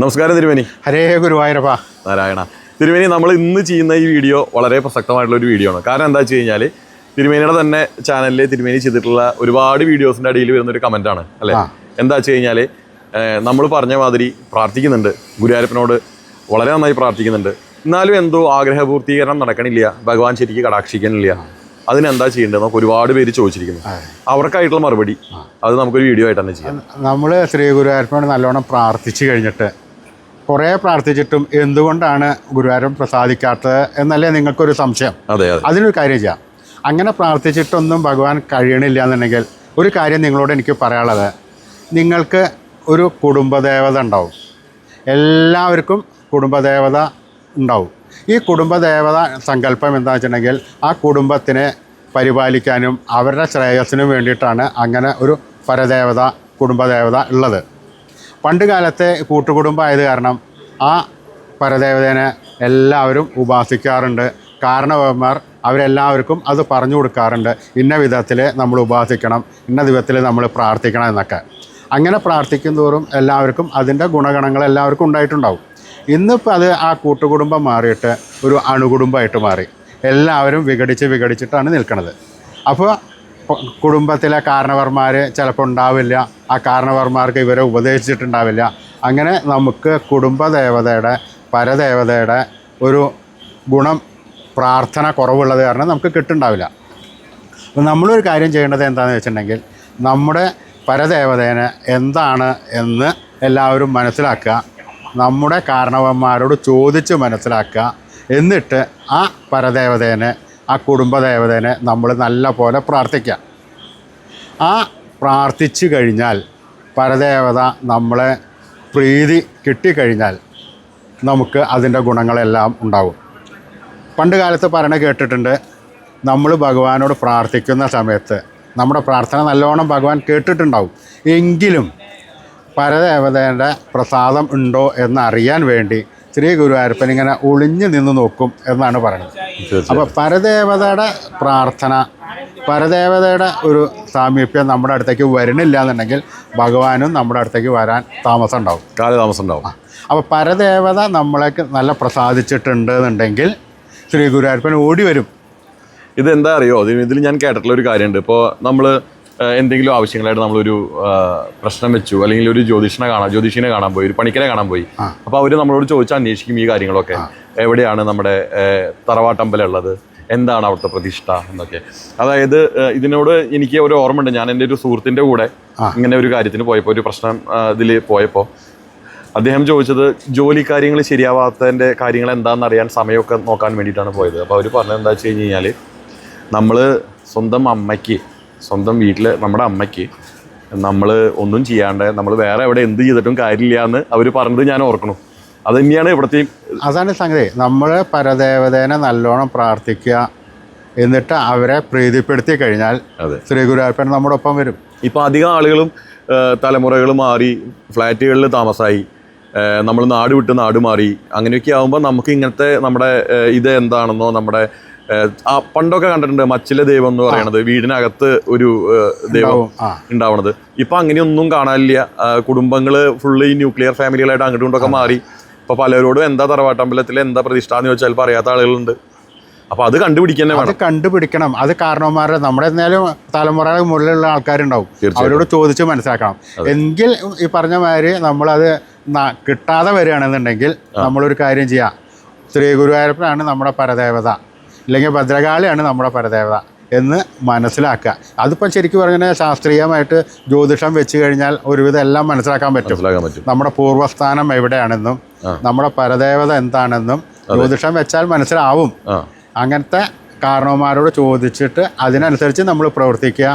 നമസ്കാരം തിരുമേനി. ഹരേ ഗുരുവായൂരപ്പ. നാരായണ. തിരുമേനി നമ്മൾ ഇന്ന് ചെയ്യുന്ന ഈ വീഡിയോ വളരെ പ്രസക്തമായിട്ടുള്ള ഒരു വീഡിയോ ആണ്. കാരണം എന്താ വെച്ച് കഴിഞ്ഞാൽ തിരുമേനിയുടെ തന്നെ ചാനലിൽ തിരുമേനി ചെയ്തിട്ടുള്ള ഒരുപാട് വീഡിയോസിന്റെ അടിയിൽ വരുന്ന ഒരു കമന്റ് ആണ് അല്ലേ. എന്താ വെച്ച് കഴിഞ്ഞാൽ നമ്മൾ പറഞ്ഞ മാതിരി പ്രാർത്ഥിക്കുന്നുണ്ട്. ഗുരുവായൂരപ്പനോട് വളരെ നന്നായി പ്രാർത്ഥിക്കുന്നുണ്ട്. എന്നാലും എന്തോ ആഗ്രഹപൂർത്തീകരണം നടക്കണില്ല. ഭഗവാൻ ശരിക്ക് കടാക്ഷിക്കണില്ല. അതിനെന്താ ചെയ്യേണ്ടത് നമുക്ക് ഒരുപാട് പേര് ചോദിച്ചിരിക്കുന്നു. അവർക്കായിട്ടുള്ള മറുപടി അത് നമുക്കൊരു വീഡിയോ ആയിട്ട് തന്നെ ചെയ്യാം. നമ്മൾ ശ്രീ ഗുരുവായൂരപ്പനോട് നല്ലോണം പ്രാർത്ഥിച്ചു കഴിഞ്ഞിട്ട് കുറേ പ്രാർത്ഥിച്ചിട്ടും എന്തുകൊണ്ടാണ് ഗുരുവായൂരം പ്രസാദിക്കാത്തത് എന്നല്ലേ നിങ്ങൾക്കൊരു സംശയം. അതെ അതെ. അതിനൊരു കാര്യം ചെയ്യാം. അങ്ങനെ പ്രാർത്ഥിച്ചിട്ടൊന്നും ഭഗവാൻ കഴിയണില്ല എന്നുണ്ടെങ്കിൽ ഒരു കാര്യം നിങ്ങളോട് എനിക്ക് പറയാനുള്ളത്. നിങ്ങൾക്ക് ഒരു കുടുംബദേവത ഉണ്ടാവും. എല്ലാവർക്കും കുടുംബദേവത ഉണ്ടാവും. ഈ കുടുംബദേവത സങ്കല്പം എന്താണെന്ന് വെച്ചിട്ടുണ്ടെങ്കിൽ ആ കുടുംബത്തിനെ പരിപാലിക്കാനും അവരുടെ ശ്രേയസ്സിനും വേണ്ടിയിട്ടാണ് അങ്ങനെ ഒരു പരദേവത കുടുംബദേവത ഉള്ളത്. പണ്ട് കാലത്തെ കൂട്ടുകുടുംബമായത് കാരണം ആ പരദേവതേനെ എല്ലാവരും ഉപാസിക്കാറുണ്ട്. കാരണവന്മാർ അവരെല്ലാവർക്കും അത് പറഞ്ഞു കൊടുക്കാറുണ്ട്. ഇന്ന വിധത്തിൽ നമ്മൾ ഉപാസിക്കണം ഇന്ന വിധത്തിൽ നമ്മൾ പ്രാർത്ഥിക്കണം എന്നൊക്കെ. അങ്ങനെ പ്രാർത്ഥിക്കും തോറും എല്ലാവർക്കും അതിന്റെ ഗുണഗണങ്ങൾ എല്ലാവർക്കും ഉണ്ടായിട്ടുണ്ടാവും. ഇന്നിപ്പോൾ അത് ആ കൂട്ടുകുടുംബം മാറിയിട്ട് ഒരു അണുകുടുംബമായിട്ട് മാറി. എല്ലാവരും വിഘടിച്ച് വിഘടിച്ചിട്ടാണ് നിൽക്കുന്നത് അപ്പോൾ കുടുംബത്തിലെ കാരണവർമാർ ചിലപ്പോൾ ഉണ്ടാവില്ല. ആ കാരണവർമാർക്ക് ഇവരെ ഉപദേശിച്ചിട്ടുണ്ടാവില്ല. അങ്ങനെ നമുക്ക് കുടുംബദേവതയുടെ പരദേവതയുടെ ഒരു ഗുണം പ്രാർത്ഥന കുറവുള്ളത് കാരണം നമുക്ക് കിട്ടുണ്ടാവില്ല. അപ്പോൾ നമ്മളൊരു കാര്യം ചെയ്യേണ്ടത് എന്താണെന്ന് വെച്ചിട്ടുണ്ടെങ്കിൽ നമ്മുടെ പരദേവതേനെ എന്താണ് എന്ന് എല്ലാവരും മനസ്സിലാക്കുക. നമ്മുടെ കാരണവന്മാരോട് ചോദിച്ച് മനസ്സിലാക്കുക. എന്നിട്ട് ആ പരദേവതേനെ ആ കുടുംബദേവതേനെ നമ്മൾ നല്ല പോലെ പ്രാർത്ഥിക്കാം. ആ പ്രാർത്ഥിച്ചു കഴിഞ്ഞാൽ പരദേവത നമ്മളെ പ്രീതി കിട്ടിക്കഴിഞ്ഞാൽ നമുക്ക് അതിന്റെ ഗുണങ്ങളെല്ലാം ഉണ്ടാവും. പണ്ട് കാലത്ത് പറയണ കേട്ടിട്ടുണ്ട് നമ്മൾ ഭഗവാനോട് പ്രാർത്ഥിക്കുന്ന സമയത്ത് നമ്മുടെ പ്രാർത്ഥന നല്ലോണം ഭഗവാൻ കേട്ടിട്ടുണ്ടാവും. എങ്കിലും പരദേവതയുടെ പ്രസാദം ഉണ്ടോ എന്നറിയാൻ വേണ്ടി ശ്രീ ഗുരുവായൂരപ്പൻ ഇങ്ങനെ ഒളിഞ്ഞു നിന്ന് നോക്കും എന്നാണ് പറയുന്നത്. അപ്പോൾ പരദേവതയുടെ പ്രാർത്ഥന പരദേവതയുടെ ഒരു സാമീപ്യം നമ്മുടെ അടുത്തേക്ക് വരണില്ല എന്നുണ്ടെങ്കിൽ ഭഗവാനും നമ്മുടെ അടുത്തേക്ക് വരാൻ താമസം ഉണ്ടാവും. കാലതാമസം ഉണ്ടാവും. അപ്പോൾ പരദേവത നമ്മളേക്ക് നല്ല പ്രസാദിച്ചിട്ടുണ്ട് എന്നുണ്ടെങ്കിൽ ശ്രീ ഗുരുവായൂരപ്പൻ ഓടി വരും. ഇതെന്താ അറിയോ? ഇതിൽ ഇതിൽ ഞാൻ കേട്ടിട്ടുള്ള ഒരു കാര്യമുണ്ട്. ഇപ്പോൾ നമ്മൾ എന്തെങ്കിലും ആവശ്യങ്ങളായിട്ട് നമ്മളൊരു പ്രശ്നം വെച്ചു അല്ലെങ്കിൽ ഒരു ജ്യോതിഷനെ കാണാൻ ജ്യോതിഷിനെ കാണാൻ പോയി ഒരു പണിക്കരെ കാണാൻ പോയി. അപ്പോൾ അവർ നമ്മളോട് ചോദിച്ച് അന്വേഷിക്കും ഈ കാര്യങ്ങളൊക്കെ. എവിടെയാണ് നമ്മുടെ തറവാട്ടമ്പലം ഉള്ളത് എന്താണ് അവിടുത്തെ പ്രതിഷ്ഠ എന്നൊക്കെ. അതായത് ഇതിനോട് എനിക്ക് ഒരു ഓർമ്മ ഉണ്ട് ഞാൻ എന്റെ ഒരു സുഹൃത്തിന്റെ കൂടെ ഇങ്ങനെ ഒരു കാര്യത്തിന് പോയപ്പോൾ ഒരു പ്രശ്നം ഇതിൽ പോയപ്പോൾ അദ്ദേഹം ചോദിച്ചത് ജോലി കാര്യങ്ങൾ ശരിയാവാത്തതിന്റെ കാര്യങ്ങൾ എന്താണെന്ന് അറിയാൻ സമയമൊക്കെ നോക്കാൻ വേണ്ടിയിട്ടാണ് പോയത്. അപ്പോൾ അവർ പറഞ്ഞത് എന്താ വെച്ച് കഴിഞ്ഞ് കഴിഞ്ഞാൽ നമ്മൾ സ്വന്തം അമ്മയ്ക്ക് സ്വന്തം വീട്ടിൽ നമ്മുടെ അമ്മയ്ക്ക് നമ്മൾ ഒന്നും ചെയ്യാണ്ട് നമ്മൾ വേറെ എവിടെ എന്ത് ചെയ്തിട്ടും കാര്യമില്ല എന്ന് അവർ പറഞ്ഞത് ഞാൻ ഓർക്കണം. അത് തന്നെയാണ് ഇവിടുത്തെയും അതാണ് സംഗതി. നമ്മൾ പരദേവതേനെ നല്ലോണം പ്രാർത്ഥിക്കുക എന്നിട്ട് അവരെ പ്രീതിപ്പെടുത്തി കഴിഞ്ഞാൽ അതെ. ശ്രീ ഗുരുവായൂരപ്പൻ നമ്മുടെ ഒപ്പം വരും. ഇപ്പോൾ അധികം ആളുകളും തലമുറകൾ മാറി ഫ്ലാറ്റുകളിൽ താമസമായി നമ്മൾ നാട് വിട്ട് നാട് മാറി അങ്ങനെയൊക്കെ ആകുമ്പോൾ നമുക്ക് ഇങ്ങനത്തെ നമ്മുടെ ഇത് എന്താണെന്നോ നമ്മുടെ ആ പണ്ടൊക്കെ കണ്ടിട്ടുണ്ട് മച്ചിലെ ദൈവം എന്ന് പറയണത്. വീടിനകത്ത് ഒരു ദൈവം ഉണ്ടാവണത്. ഇപ്പൊ അങ്ങനെയൊന്നും കാണാനില്ല. കുടുംബങ്ങൾ ഫുള്ള് ഈ ന്യൂക്ലിയർ ഫാമിലികളായിട്ട് അങ്ങോട്ടും ഇങ്ങോട്ടൊക്കെ മാറി. ഇപ്പൊ പലരോടും എന്താ തറവാട്ടമ്പലത്തിൽ എന്താ പ്രതിഷ്ഠ എന്ന് ചോദിച്ചാൽ പറയാത്ത ആളുകളുണ്ട്. അപ്പൊ അത് കണ്ടുപിടിക്കാൻ അത് കണ്ടുപിടിക്കണം. അത് കാരണവന്മാരുടെ നമ്മുടെ എന്നാലും തലമുറ മുകളിലുള്ള ആൾക്കാരുണ്ടാവും. അവരോട് ചോദിച്ച് മനസ്സിലാക്കണം. എങ്കിൽ ഈ പറഞ്ഞ മാതിരി നമ്മളത് കിട്ടാതെ വരികയാണെന്നുണ്ടെങ്കിൽ നമ്മളൊരു കാര്യം ചെയ്യാം. ശ്രീ ഗുരുവായൂരപ്പനാണ് നമ്മുടെ പരദേവത. ഇല്ലെങ്കിൽ ഭദ്രകാളിയാണ് നമ്മുടെ പരദേവത എന്ന് മനസ്സിലാക്കുക. അതിപ്പം ശരിക്കും പറഞ്ഞാൽ ശാസ്ത്രീയമായിട്ട് ജ്യോതിഷം വെച്ച് കഴിഞ്ഞാൽ ഒരുവിധം എല്ലാം മനസ്സിലാക്കാൻ പറ്റും. നമ്മുടെ പൂർവസ്ഥാനം എവിടെയാണെന്നും നമ്മുടെ പരദേവത എന്താണെന്നും ജ്യോതിഷം വെച്ചാൽ മനസ്സിലാവും. അങ്ങനത്തെ കാരണവന്മാരോട് ചോദിച്ചിട്ട് അതിനനുസരിച്ച് നമ്മൾ പ്രവർത്തിക്കുക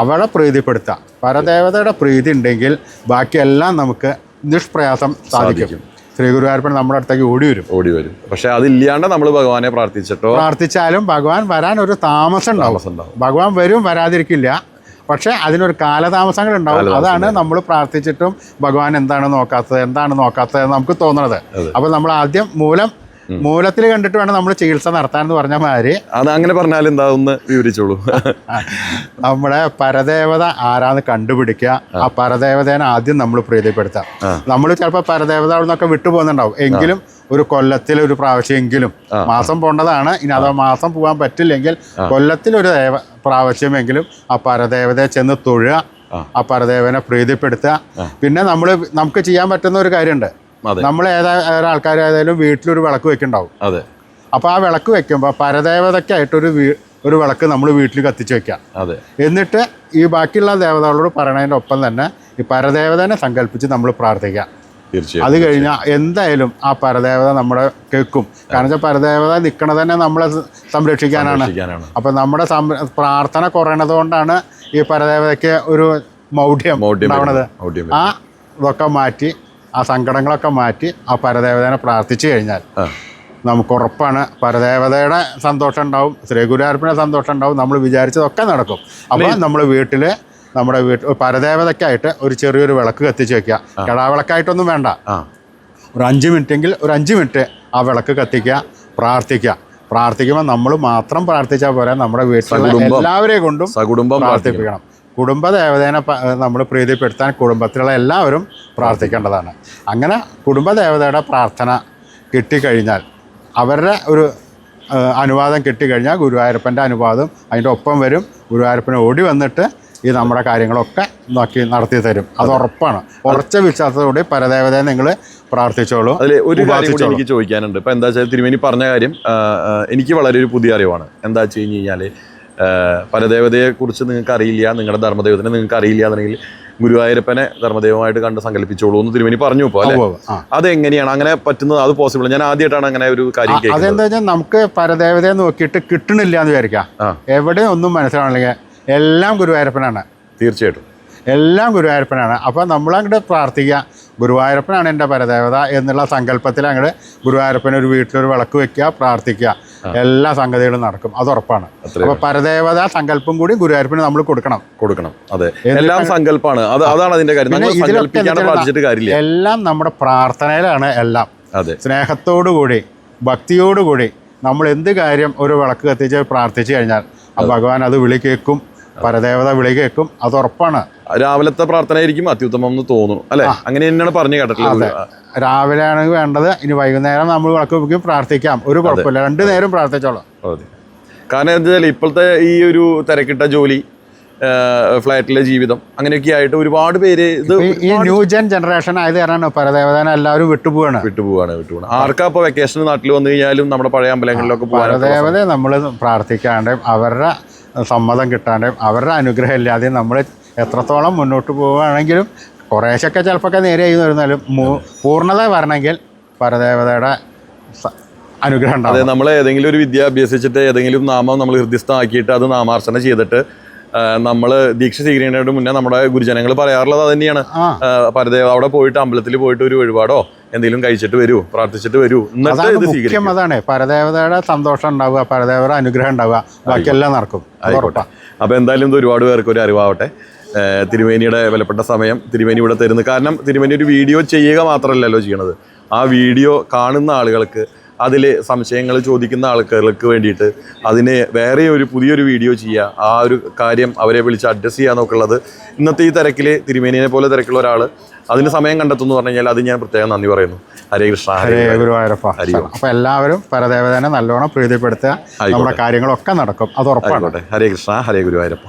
അവളെ പ്രീതിപ്പെടുത്തുക. പരദേവതയുടെ പ്രീതി ഉണ്ടെങ്കിൽ ബാക്കിയെല്ലാം നമുക്ക് നിഷ്പ്രയാസം സാധിക്കും. ശ്രീ ഗുരുവായൂരപ്പൻ നമ്മുടെ അടുത്തേക്ക് ഓടി വരും. ഓടി വരും. പക്ഷെ അതില്ലാണ്ട് നമ്മൾ ഭഗവാനെ പ്രാർത്ഥിച്ചിട്ടോ? പ്രാർത്ഥിച്ചാലും ഭഗവാൻ വരാൻ ഒരു താമസം ഉണ്ടാവും. ഭഗവാൻ വരും വരാതിരിക്കില്ല. പക്ഷേ അതിനൊരു കാലതാമസങ്ങൾ ഉണ്ടാവും. അതാണ് നമ്മൾ പ്രാർത്ഥിച്ചിട്ടും ഭഗവാൻ എന്താണ് നോക്കാത്തത് എന്താണ് നോക്കാത്തത് നമുക്ക് തോന്നുന്നത് അപ്പോൾ നമ്മൾ ആദ്യം മൂലം മൂലത്തിൽ കണ്ടിട്ട് വേണം നമ്മൾ ചികിത്സ നടത്താൻ എന്ന് പറഞ്ഞ മാതിരി. അത് അങ്ങനെ പറഞ്ഞാൽ എന്താ ഒന്ന് വിവരിച്ചോളൂ. നമ്മുടെ പരദേവത ആരാന്ന് കണ്ടുപിടിക്കുക ആ. പരദേവതേനെ ആദ്യം നമ്മൾ പ്രീതിപ്പെടുത്താം. നമ്മൾ ചിലപ്പോൾ പരദേവത അവിടെ നിന്നൊക്കെ വിട്ടുപോകുന്നുണ്ടാവും എങ്കിലും ഒരു കൊല്ലത്തിൽ ഒരു പ്രാവശ്യമെങ്കിലും മാസം പോണ്ടതാണ്. ഇനി അഥവാ മാസം പോകാൻ പറ്റില്ലെങ്കിൽ കൊല്ലത്തിൽ ഒരു ദേവ പ്രാവശ്യമെങ്കിലും ആ പരദേവതയെ ചെന്ന് തൊഴുക. ആ. പരദേവനെ പ്രീതിപ്പെടുത്തുക. പിന്നെ നമ്മൾ നമുക്ക് ചെയ്യാൻ പറ്റുന്ന ഒരു കാര്യമുണ്ട്. നമ്മൾ ഏതാ ഏതായാലും വീട്ടിലൊരു വിളക്ക് വെക്കുന്നുണ്ടാവും. അതെ. അപ്പോൾ ആ വിളക്ക് വെക്കുമ്പോൾ പരദേവതയ്ക്കായിട്ടൊരു ഒരു വിളക്ക് നമ്മൾ വീട്ടിൽ കത്തിച്ചു വെക്കാം. അതെ. എന്നിട്ട് ഈ ബാക്കിയുള്ള ദേവതകളോട് പറയണതിന്റെ ഒപ്പം തന്നെ ഈ പരദേവതനെ സങ്കല്പിച്ച് നമ്മൾ പ്രാർത്ഥിക്കാം. തീർച്ചയായും അത് കഴിഞ്ഞാൽ എന്തായാലും ആ പരദേവത നമ്മുടെ കേൾക്കും കാരണം വെച്ചാൽ പരദേവത നിൽക്കണത് തന്നെ നമ്മളെ സംരക്ഷിക്കാനാണ്. അപ്പൊ നമ്മുടെ പ്രാർത്ഥന കുറയണത് കൊണ്ടാണ് ഈ പരദേവതയ്ക്ക് ഒരു മൗഢ്യം ഉണ്ടാവണത്. മൗഢ്യം ആ ഇതൊക്കെ മാറ്റി ആ സങ്കടങ്ങളൊക്കെ മാറ്റി ആ പരദേവതനെ പ്രാർത്ഥിച്ചു കഴിഞ്ഞാൽ നമുക്ക് ഉറപ്പാണ്. പരദേവതയുടെ സന്തോഷം ഉണ്ടാവും ശ്രീ ഗുരുവായൂരപ്പന്റെ സന്തോഷം ഉണ്ടാവും നമ്മൾ വിചാരിച്ചതൊക്കെ നടക്കും. അപ്പോൾ നമ്മൾ വീട്ടിൽ നമ്മുടെ വീട്ടിൽ പരദേവതയ്ക്കായിട്ട് ഒരു ചെറിയൊരു വിളക്ക് കത്തിച്ച് വെക്കുക. കിടാവിളക്കായിട്ടൊന്നും വേണ്ട. ഒരു അഞ്ച് മിനിറ്റെങ്കിൽ ഒരു അഞ്ച് മിനിറ്റ് ആ വിളക്ക് കത്തിക്കുക പ്രാർത്ഥിക്കുക. പ്രാർത്ഥിക്കുമ്പോൾ നമ്മൾ മാത്രം പ്രാർത്ഥിച്ചാൽ പോരാ. നമ്മുടെ വീട്ടിലുള്ള. എല്ലാവരെയും കൊണ്ടും സകുടുംബം പ്രാർത്ഥിപ്പിക്കണം. കുടുംബ ദേവതേനെ നമ്മൾ പ്രീതിപ്പെടുത്താൻ കുടുംബത്തിലുള്ള എല്ലാവരും പ്രാർത്ഥിക്കേണ്ടതാണ്. അങ്ങനെ കുടുംബ ദേവതയുടെ പ്രാർത്ഥന കിട്ടിക്കഴിഞ്ഞാൽ അവരുടെ ഒരു അനുവാദം കിട്ടിക്കഴിഞ്ഞാൽ ഗുരുവായൂരപ്പന്റെ അനുവാദം അതിന്റെ ഒപ്പം വരും ഗുരുവായൂരപ്പനെ ഓടി വന്നിട്ട് ഈ നമ്മുടെ കാര്യങ്ങളൊക്കെ നോക്കി നടത്തി തരും. അത് ഉറപ്പാണ്. ഉറച്ച വിശ്വാസത്തോടെ പരദേവതയെ നിങ്ങൾ പ്രാർത്ഥിച്ചോളൂ അതിൽ ഒരു കാര്യം കൂടി എനിക്ക് ചോദിക്കാനുണ്ട്. ഇപ്പം എന്താ വെച്ചാൽ തിരുമേനി പറഞ്ഞ കാര്യം എനിക്ക് വളരെ ഒരു പുതിയ അറിവാണ്. എന്താ വെച്ച് കഴിഞ്ഞ് കഴിഞ്ഞാൽ പരദേവതയെ കുറിച്ച് നിങ്ങൾക്ക് അറിയില്ല നിങ്ങളുടെ ധർമ്മദൈവത്തിനെ നിങ്ങൾക്ക് അറിയില്ല എന്നുണ്ടെങ്കിൽ ഗുരുവായൂരപ്പനെ ധർമ്മദൈവമായിട്ട് കണ്ട് സങ്കല്പിച്ചോളൂ എന്ന് തിരുമേനി പറഞ്ഞു ഇപ്പോൾ അല്ലെ? അതെങ്ങനെയാണ്? അങ്ങനെ പറ്റുന്നത് അത് പോസിബിൾ ഞാൻ ആദ്യമായിട്ടാണ് അങ്ങനെ ഒരു കാര്യം അതെന്താ വെച്ചാൽ നമുക്ക് പരദേവതയെ നോക്കിയിട്ട് കിട്ടണില്ല എന്ന് വിചാരിക്കാം. എവിടെ ഒന്നും മനസ്സിലാവണില്ലെങ്കിൽ എല്ലാം ഗുരുവായൂരപ്പനാണ്. തീർച്ചയായിട്ടും. എല്ലാം ഗുരുവായൂരപ്പനാണ്. അപ്പോൾ നമ്മളങ്ങോട്ട് പ്രാർത്ഥിക്കുക ഗുരുവായൂരപ്പനാണ് എന്റെ പരദേവത എന്നുള്ള സങ്കല്പത്തിൽ അങ്ങോട്ട് ഗുരുവായൂരപ്പൻ ഒരു വീട്ടിലൊരു വിളക്ക് വെക്കുക പ്രാർത്ഥിക്കുക എല്ലാ സംഗതികളും നടക്കും. അത് ഉറപ്പാണ്. അപ്പൊ പരദേവത സങ്കല്പം കൂടി ഗുരുവായൂരപ്പന് നമ്മൾ കൊടുക്കണം. കൊടുക്കണം. അതെ. എല്ലാം സങ്കല്പമാണ് അതാണ് അതിന്റെ കാര്യം. എല്ലാം നമ്മുടെ പ്രാർത്ഥനയിലാണ് എല്ലാം. അതെ. സ്നേഹത്തോടു കൂടി ഭക്തിയോടുകൂടി നമ്മൾ എന്ത് കാര്യം ഒരു വിളക്ക് കത്തിച്ച് പ്രാർത്ഥിച്ചു കഴിഞ്ഞാൽ ആ ഭഗവാൻ അത് വിളി കേൾക്കും പരദേവത വിളി കേൾക്കും. അത് ഉറപ്പാണ്. രാവിലത്തെ പ്രാർത്ഥനയായിരിക്കും അത്യുത്തമം എന്ന് തോന്നുന്നു. അല്ലെ? അങ്ങനെ തന്നെയാണ് പറഞ്ഞു കേട്ടിട്ടുള്ളത്. രാവിലെ ആണെങ്കിൽ വേണ്ടത് ഇനി വൈകുന്നേരം നമ്മൾ വിളക്ക് വെക്കും പ്രാർത്ഥിക്കാം. ഒരു കുഴപ്പമില്ല. രണ്ടു നേരം പ്രാർത്ഥിച്ചോളാം. അതെ. കാരണം എന്താ വെച്ചാൽ ഇപ്പോഴത്തെ ഈ ഒരു തിരക്കിട്ട ജോലി ഫ്ലാറ്റിലെ ജീവിതം അങ്ങനെയൊക്കെ ആയിട്ട് ഒരുപാട് പേര് ഇത് ഈ- ന്യൂ ജൻ ജനറേഷൻ ആയത് കാരണം പരദേവതനെ എല്ലാവരും വിട്ടുപോവാണ്. വിട്ടുപോവാണ് വിട്ടുപോവാണ്. ആർക്കാ ഇപ്പൊ വെക്കേഷൻ നാട്ടിൽ വന്നു കഴിഞ്ഞാലും നമ്മുടെ പഴയ അമ്പലങ്ങളിലൊക്കെ പോകാൻ പരദേവതയെ നമ്മൾ പ്രാർത്ഥിക്കാണ്ടും അവരുടെ സമ്മതം കിട്ടാണ്ടും അവരുടെ അനുഗ്രഹം ഇല്ലാതെ നമ്മൾ എത്രത്തോളം മുന്നോട്ട് പോവുകയാണെങ്കിലും കുറേശ്ശൊക്കെ ചിലപ്പോൾ നേരെയായി വരുന്നാലും പൂർണത വരണമെങ്കിൽ പരദേവതയുടെ അനുഗ്രഹം അനുഗ്രഹം അതെ നമ്മൾ ഏതെങ്കിലും ഒരു വിദ്യ അഭ്യസിച്ചിട്ട് ഏതെങ്കിലും നാമം നമ്മൾ ഹൃദ്യസ്ഥമാക്കിയിട്ട് അത് നാമാർച്ചന ചെയ്തിട്ട് നമ്മൾ ദീക്ഷ സ്വീകരിക്കുന്നതിന് മുന്നേ നമ്മുടെ ഗുരുജനങ്ങൾ പറയാറുള്ളത് അത് തന്നെയാണ് പരദേവ അവിടെ പോയിട്ട് അമ്പലത്തിൽ പോയിട്ട് ഒരു വഴിപാടോ എന്തെങ്കിലും കഴിച്ചിട്ട് വരൂ പ്രാർത്ഥിച്ചിട്ട് വരൂ മുഖ്യം അതാണ്. പരദേവതയുടെ സന്തോഷം ഉണ്ടാവുക പരദേവയുടെ അനുഗ്രഹം ഉണ്ടാവുക ബാക്കിയെല്ലാം നടക്കും. അപ്പോൾ എന്തായാലും ഇത് ഒരുപാട് പേർക്ക് ഒരു അറിവാവട്ടെ. തിരുമേനിയുടെ വിലപ്പെട്ട സമയം തിരുമേനി ഇവിടെ തരുന്നു കാരണം തിരുമേനി ഒരു വീഡിയോ ചെയ്യുക മാത്രമല്ലല്ലോ ചെയ്യണത്. ആ വീഡിയോ കാണുന്ന ആളുകൾക്ക് അതിൽ സംശയങ്ങൾ ചോദിക്കുന്ന ആൾക്കാർക്ക് വേണ്ടിയിട്ട് അതിന് വേറെ ഒരു പുതിയൊരു വീഡിയോ ചെയ്യുക. ആ ഒരു കാര്യം അവരെ വിളിച്ച് അഡ്രസ്സ് ചെയ്യുക എന്നൊക്കെയുള്ളത് ഇന്നത്തെ ഈ തിരക്കിൽ തിരുമേനിയെ പോലെ തിരക്കുള്ള ഒരാൾ അതിന് സമയം കണ്ടെത്തുന്നു പറഞ്ഞു കഴിഞ്ഞാൽ അത് ഞാൻ പ്രത്യേകം നന്ദി പറയുന്നു. ഹരേ കൃഷ്ണ ഹരേ ഗുരുവായൂരപ്പ. അപ്പൊ എല്ലാവരും പരദേവതനെ നല്ലോണം പ്രീതിപ്പെടുത്തുക. നമ്മുടെ കാര്യങ്ങളൊക്കെ നടക്കും. അത് ഉറപ്പാണ്. ഹരേ കൃഷ്ണ ഹരേ ഗുരുവായൂരപ്പ.